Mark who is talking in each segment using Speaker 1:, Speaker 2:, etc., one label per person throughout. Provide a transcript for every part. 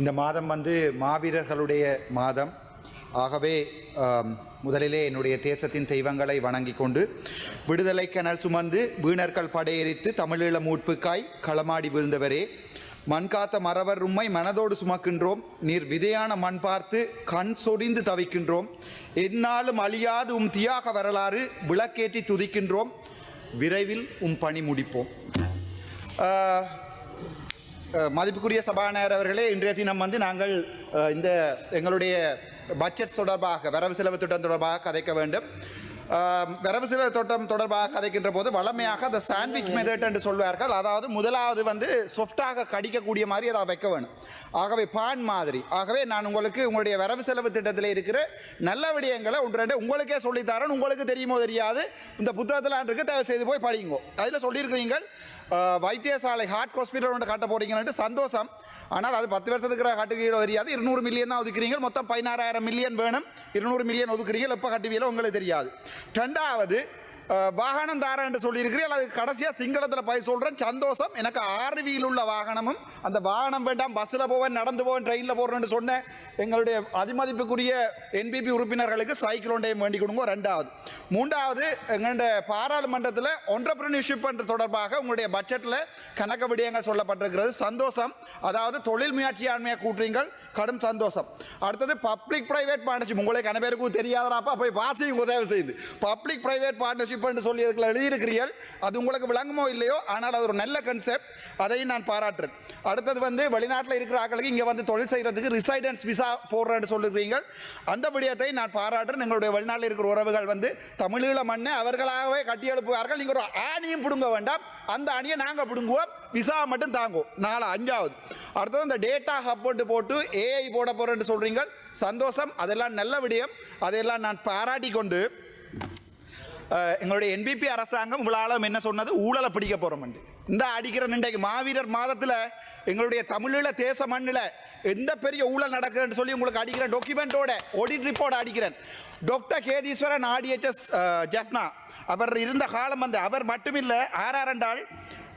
Speaker 1: இந்த மாதம் வந்து மாவீரர்களுடைய மாதம். ஆகவே முதலிலே என்னுடைய தேசத்தின் தெய்வங்களை வணங்கிக் கொண்டு விடுதலை கனல் சுமந்து வீணர்கள் படையெறித்து தமிழீழ மூட்புக்காய் களமாடி வீழ்ந்தவரே. மண் காத்த மறவர் உம்மை மனதோடு சுமக்கின்றோம். நீர் விதையான மண் பார்த்து கண் சொடிந்து தவிக்கின்றோம். எந்நாளும் அழியாது உம் தியாக வரலாறு விளக்கேற்றி துதிக்கின்றோம். விரைவில் உம் பணி முடிப்போம். மதிப்புக்குரிய சபாநாயகர் அவர்களே இன்றைய தினம் வந்து நாங்கள் இந்த எங்களுடைய பட்ஜெட் தொடர்பாக வரவு செலவு திட்டம் தொடர்பாக கதைக்க வேண்டும். வரவு செலவு தோட்டம் தொடர்பாக கதைக்கின்ற போது வளமையாக அந்த சாண்ட்விச் மெதட் என்று சொல்வார்கள். அதாவது முதலாவது வந்து சொஃப்டாக கடிக்கக்கூடிய மாதிரி அதை வைக்க வேணும். ஆகவே பான் மாதிரி. ஆகவே நான் உங்களுக்கு உங்களுடைய வரவு செலவு திட்டத்தில் இருக்கிற நல்ல விடயங்களை ஒன்று ரெண்டு உங்களுக்கே சொல்லித்தரேன். உங்களுக்கு தெரியுமோ தெரியாது. இந்த புத்தகத்தில் இருக்கு தயவு செய்து போய் படிங்கோ. அதில் சொல்லியிருக்கிறீங்க வைத்தியசாலை ஹார்ட் ஹாஸ்பிட்டல் ஒன்று கட்ட போறீங்கன்ட்டு சந்தோஷம். ஆனால் அது பத்து வருஷத்துக்கு கட்டுவீங்களோ தெரியாது. இருநூறு மில்லியன் தான் ஒதுக்குறீங்க. மொத்தம் பதினாறாயிரம் மில்லியன் வேணும். இருநூறு மில்லியன் ஒதுக்குறீங்க எப்போ கட்டுவீங்களோ உங்களுக்கு தெரியாது. ரெண்டாவது வாகனம் தாரேன் என்று சொல்லியிருக்கிறீர்கள் அது கடைசியாக சிங்களத்தில் போய் சொல்கிறேன் சந்தோஷம் எனக்கு ஆர்வியில் உள்ள வாகனமும் அந்த வாகனம் வேண்டாம் பஸ்ஸில் போவேன் நடந்து போவேன் ட்ரெயினில் போகிறேன்னு சொன்னேன் எங்களுடைய அதிமதிப்புக்குரிய என்பிபி உறுப்பினர்களுக்கு சைக்கிள் ஒன்றையும் வேண்டி கொடுங்க ரெண்டாவது மூன்றாவது எங்களுடைய பாராளுமன்றத்தில் ஒன்றப்ரனிஷிப் என்று தொடர்பாக உங்களுடைய பட்ஜெட்டில் கணக்கு விடயங்கள் சொல்லப்பட்டிருக்கிறது சந்தோஷம் அதாவது தொழில் முயற்சியாண்மையாக கூட்டுறீங்கள் கடும் சந்தோஷம் அடுத்தது பப்ளிக் ப்ரைவேட் பார்ட்னர்ஷிப் உங்களுக்கு கன பேருக்கும் தெரியாதராப்பா போய் வாசியும் உதவி செய்யுது பப்ளிக் ப்ரைவேட் பார்ட்னர்ஷிப்னு என்று சொல்லி அதுக்குள்ள எழுதியிருக்கிறீர்கள் அது உங்களுக்கு விளங்குமோ இல்லையோ ஆனால் அது ஒரு நல்ல கன்செப்ட் அதையும் நான் பாராட்டுறேன் அடுத்தது வந்து வெளிநாட்டில் இருக்கிற ஆக்களுக்கு இங்கே வந்து தொழில் செய்கிறதுக்கு ரிசைடன்ஸ் விசா போடுறேன்னு சொல்லுகிறீங்க அந்த விடயத்தை நான் பாராட்டுறேன் எங்களுடைய வெளிநாட்டில் இருக்கிற உறவுகள் வந்து தமிழீழ மண்ணை அவர்களாகவே கட்டி எழுப்புவார்கள் நீங்கள் ஒரு ஆணியும் பிடுங்க வேண்டாம் அந்த அணியை நாங்கள் பிடுங்குவோம் விசா மட்டும் தாங்கும். நாலு அஞ்சாவது. அடுத்தது இந்த டேட்டா ஹப்போட்டு போட்டு ஏஐ போட போகிறேன்னு சொல்கிறீங்க சந்தோஷம். அதெல்லாம் நல்ல விடயம். அதையெல்லாம் நான் பாராட்டி கொண்டு எங்களுடைய என்பிபி அரசாங்கம் உங்களாலும் என்ன சொன்னது? ஊழலை பிடிக்க போகிறோம் இந்த அடிக்கிற இன்றைக்கு மாவீரர் மாதத்தில் எங்களுடைய தமிழீழ தேச மண்ணில் எந்த பெரிய ஊழல் நடக்குதுன்னு சொல்லி உங்களுக்கு அடிக்கிறேன் டாக்குமெண்ட்டோட ஆடிட் ரிப்போர்ட் அடிக்கிறேன். டாக்டர் கேதீஸ்வரன் ஆடிஎச்எஸ் ஜெஃப்னா அவர் இருந்த காலம் வந்து அவர் மட்டுமில்லை ஆர்ஆர் என்றால்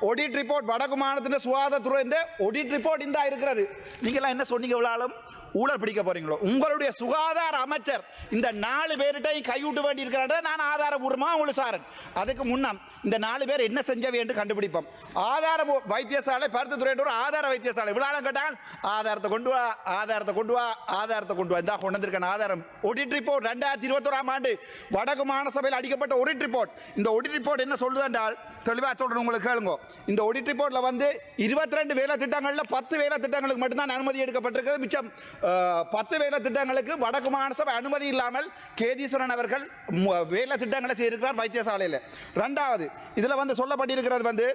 Speaker 1: ஒடிட் ரிப்போர்ட் வடக்கு மாநிலத்தின் சுகாதாரத்துறை ஒடிட் ரிப்போர்ட் இந்த இருக்கிறது. நீங்களாம் என்ன சொன்னீங்க இவ்வளோ ஊழல் பிடிக்க போறீங்களோ? உங்களுடைய சுகாதார அமைச்சர் இந்த நாலு பேர்கிட்டையும் கைவிட்டு வேண்டி இருக்கிறாங்க நான் ஆதாரபூர்வமாக உங்களுக்கு சாரன். அதுக்கு முன்னாம் இந்த நாலு பேர் என்ன செஞ்சவை என்று கண்டுபிடிப்போம். ஆதார வைத்தியசாலை பருத்துத்துறை ஒரு ஆதார வைத்தியசாலை. விழாலம் கேட்டால் ஆதாரத்தை கொண்டு வா ஆதாரத்தை கொண்டு வா ஆதாரத்தை கொண்டு வா. இந்த கொண்டு வந்திருக்கேன் ஆதாரம். ஒடிட் ரிப்போர்ட் ரெண்டாயிரத்தி இருபத்தோராம் ஆண்டு வடக்கு மாநசபையில் அடிக்கப்பட்ட ஒடிட் ரிப்போர்ட் இந்த ஒடிட் ரிப்போர்ட் என்ன சொல்லுது என்றால் தெளிவாக சொல்கிறேன் உங்களுக்கு கேளுங்க. இந்த ஒடிட் ரிப்போர்ட்டில் வந்து இருபத்தி ரெண்டு வேலை திட்டங்களில் பத்து வேலை திட்டங்களுக்கு மட்டும்தான் அனுமதி எடுக்கப்பட்டிருக்கிறது. மிச்சம் பத்து வேலை திட்டங்களுக்கு வடக்கு மாநசபை அனுமதி இல்லாமல் கேதீஸ்வரன் அவர்கள் வேலை திட்டங்களை செய்திருக்கிறார் வைத்தியசாலையில். ரெண்டாவது இதில் வந்து சொல்லப்பட்டிருக்கிறது வந்து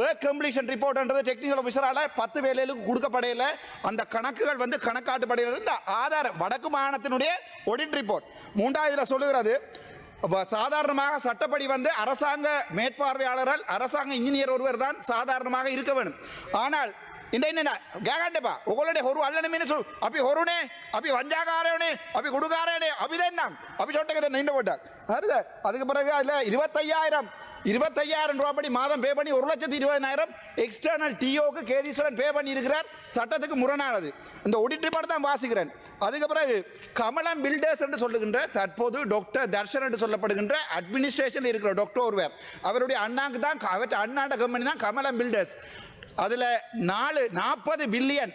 Speaker 1: ஒர்க் கம்ப்ளீஷன் ரிப்போர்ட்ன்றது டெக்னிக்கல் ஆஃபீஸரால் பத்து வேலைகளுக்கு கொடுக்கப்படையில். அந்த கணக்குகள் வந்து கணக்காட்டுப்படையில் இந்த ஆதாரம் வடக்கு மாகாணத்தினுடைய ஒடிட் ரிப்போர்ட் மூன்றாவதுல சொல்லுகிறது சாதாரணமாக சட்டப்படி வந்து அரசாங்க மேற்பார்வையாளரால் அரசாங்க இன்ஜினியர் ஒருவர் தான் சாதாரணமாக இருக்க வேண்டும். ஆனால் இந்த என்ன கேகண்டப்பா உங்களுடைய ஒரு அல்லன மீனசு அப்படி ஒருனே அப்படி வஞ்சாகாரனே அப்படி குடுகாரனே அபிதென்னாம் அப்படி சொட்டக்கதை நின்று போட்டார் அது அதுக்கு பிறகு அதில் இருபத்தையாயிரம் இருபத்தையாயிரம் ரூபாய் படி மாதம் பே பண்ணி ஒரு லட்சத்தி இருபதாயிரம் எக்ஸ்டர்னல் டிஓக்கு கேதீஸ்வரன் பே பண்ணி இருக்கிறார் சட்டத்துக்கு முரணானது. இந்த ஒடிட்டு ரிப்போர்ட் தான் வாசிக்கிறேன். அதுக்கு பிறகு கமலம் பில்டர்ஸ் என்று சொல்லுகின்ற தற்போது டாக்டர் தர்ஷன் என்று சொல்லப்படுகின்ற அட்மினிஸ்ட்ரேஷனில் இருக்கிற டாக்டர் ஒருவர். அவருடைய அண்ணாக்கு தான் அவற்றை அண்ணாண்ட கம்பெனி தான் கமலம் பில்டர்ஸ் அதில் நாலு நாற்பது பில்லியன்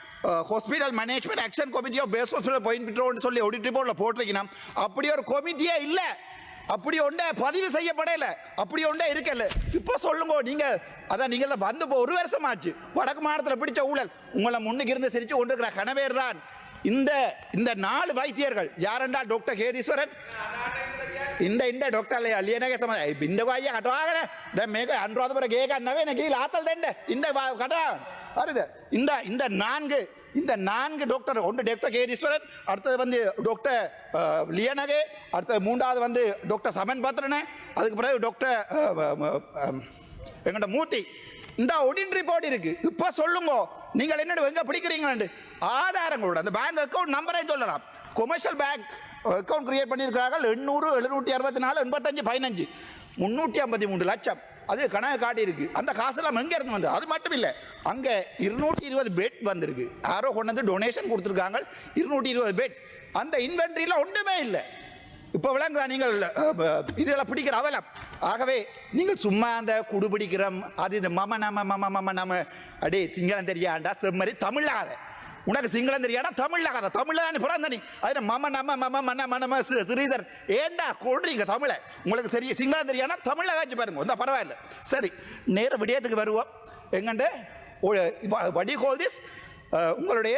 Speaker 2: ஹாஸ்பிட்டல் மேனேஜ்மெண்ட் ஆக்ஷன் கமிட்டியோ பேஸ் ஹாஸ்பிட்டல் பயன்பெற்றோம்னு சொல்லி ஆடிட் ரிப்போர்ட்டில் போட்டிருக்கணும். அப்படி ஒரு கமிட்டியே இல்லை. அப்படி ஒன்றே பதிவு செய்யப்படல. அப்படி ஒன்றே இருக்கல. இப்போ சொல்லுங்க நீங்க அதான் நீங்கள வந்து போ ஒரு வருஷம் ஆச்சு வடக்கு மாநிலத்தில் பிடிச்ச ஊழல். உங்களை முன்னுக்கு இருந்து சிரிச்சு கொண்டிருக்கிற கணவேர் தான். இந்த இந்த நாலு வைத்தியர்கள் யாரென்றால் டாக்டர் கேதீஸ்வரன்? இந்த இந்த டாக்டர் அலியனக சமாதி இந்த வாயை கட்டுவாங்க இந்த மேக அன்றாவது பிறகு கேட்க அண்ணவே எனக்கு ஆத்தல் தண்டை. இந்த கடா හරිද இந்த இந்த நான்கு இந்த நான்கு டாக்டர் ஒன்று டாக்டர் கேதீஸ்வரன் அடுத்தது வந்து டாக்டர் அஹ், லியனகே அடுத்தது மூன்றாவது வந்து டாக்டர் சமன் பத்ரனே அதுக்கு பிறகு டாக்டர் அஹ், அஹ், அஹ், எங்கள்ட மூர்த்தி இந்த ஒடிட் ரிப்போர்ட் இருக்கு இப்போ சொல்லுங்க நீங்கள் என்ன எங்க பிடிக்கிறீங்களாண்டு ஆதாரங்களோட அந்த பேங்க் அக்கௌண்ட் நம்பரை சொல்லலாம் கொமர்ஷியல் பேங்க் அக்கௌண்ட் கிரியேட் பண்ணியிருக்கிறார்கள் எண்ணூறு எழுநூற்றி அறுபத்தி நாலு எண்பத்தஞ்சு பதினஞ்சு முந்நூற்றி ஐம்பத்தி மூணு லட்சம் அது கணக்கு காட்டி இருக்கு அந்த காசெல்லாம் எங்கே இருந்து வந்தது. அது மட்டும் இல்லை. அங்கே இருநூற்றி இருபது பெட் வந்திருக்கு. யாரோ கொண்டு வந்து டொனேஷன் கொடுத்துருக்காங்க. இருநூற்றி இருபது பெட் அந்த இன்வென்ட்ரியில் ஒன்றுமே இல்லை. இப்போ விளங்குதா நீங்கள் இதெல்லாம் பிடிக்கிற அவலம். ஆகவே நீங்கள் சும்மா அந்த குடு பிடிக்கிறோம் அது இந்த மம நம மம மம நம அடே சிங்களம் தெரியாண்டா? செம்மறி தமிழாத உனக்கு சிங்களம் தெரியாடா கதை. தமிழ்ல தானே பிறந்த நீ அதில் மம நம மம மன மனம சிறு ஸ்ரீதர் ஏண்டா கொள்றீங்க தமிழை? உங்களுக்கு தெரிய சிங்களம் தெரியானா தமிழை காய்ச்சி பாருங்க. ஒன்றும் பரவாயில்ல. சரி நேர விடயத்துக்கு வருவோம். எங்கண்டு? வடி கோல் திஸ் உங்களுடைய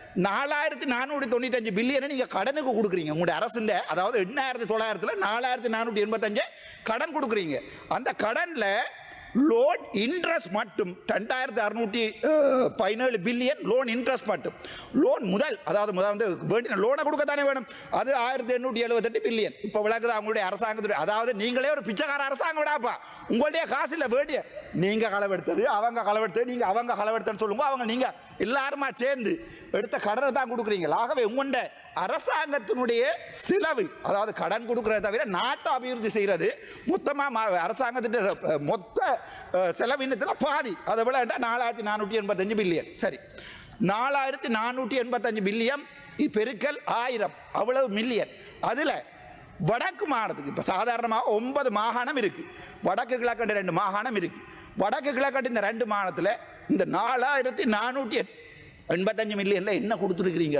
Speaker 2: நாலாயிரத்தி நானூற்றி தொண்ணூத்தஞ்சு பில்லியனை நீங்கள் கடனுக்கு கொடுக்குறீங்க. உங்களுடைய அரசுல அதாவது எண்ணாயிரத்தி தொள்ளாயிரத்தில் நாலாயிரத்தி நானூற்றி எண்பத்தஞ்சு கடன் கொடுக்குறீங்க. அந்த கடனில் லோன் இன்ட்ரெஸ்ட் மட்டும் ரெண்டாயிரத்தி அறுநூற்றி பதினேழு பில்லியன் லோன் இன்ட்ரெஸ்ட் மட்டும். லோன் முதல் அதாவது முதல் வந்து வேண்டிய லோனை கொடுக்க தானே வேணும். அது ஆயிரத்தி எண்ணூற்றி எழுபத்தெட்டு பில்லியன். இப்போ விளக்குது அவங்களுடைய அரசாங்கத்துடைய அதாவது நீங்களே ஒரு பிச்சைக்கார அரசாங்கம் விடாப்பா. உங்களுடைய காசு இல்லை வேண்டிய நீங்க களவெடுத்தது அவங்க களவெடுத்தது நீங்க அவங்க களவெடுத்தன்னு சொல்லுங்க அவங்க நீங்க எல்லாருமா சேர்ந்து எடுத்த கடனை தான் கொடுக்குறீங்க ஆகவே உங்கள்ட அரசாங்கத்தினுடைய செலவு அதாவது கடன் கொடுக்கறத தவிர நாட்டை அபிவிருத்தி செய்கிறது மொத்தமாக அரசாங்கத்தின் மொத்த செலவினத்தில் பாதி. அதை விட நாலாயிரத்தி நானூற்றி எண்பத்தஞ்சு பில்லியன். சரி. நாலாயிரத்தி நானூற்றி எண்பத்தஞ்சு பில்லியன் பெருக்கல் ஆயிரம். அவ்வளவு மில்லியன். அதில் வடக்கு மாகாணத்துக்கு இப்போ சாதாரணமாக ஒன்பது மாகாணம் இருக்குது வடக்கு கிழக்கண்டு ரெண்டு மாகாணம் இருக்குது வடக்கு கிழக்காட்டு இந்த ரெண்டு மாதத்தில் இந்த நாலாயிரத்தி நானூற்றி எண்பத்தஞ்சு மில்லியனில் என்ன கொடுத்துருக்குறீங்க?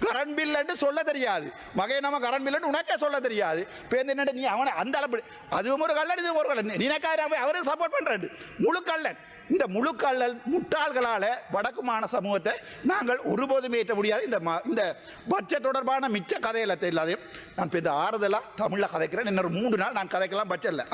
Speaker 2: கரண்ட் பில்லுன்னு சொல்ல தெரியாது. மகை நம்ம கரண்ட் பில்லுன்னு உனக்கே சொல்ல தெரியாது. பேருந்து என்ன நீ அவனை அந்த அளவு அதுவும் ஒரு கல்லன் இதுவும் ஒரு கல்லன் நினைக்காத அவருக்கு சப்போர்ட் பண்ணுறாரு முழு கல்லன் இந்த முழுக்கல்லல் முட்டாள்களால் வடக்கு மாநில சமூகத்தை நாங்கள் ஒருபோதும் ஏற்ற முடியாது. இந்த ம- இந்த பட்ஜெட் தொடர்பான மிச்ச கதையில எல்லாத்தையும் நான் இப்போ இந்த ஆறுதலாக தமிழில் கதைக்கிறேன். இன்னொரு மூன்று நாள் நான் கதைக்கலாம் பட்ஜெட்டில்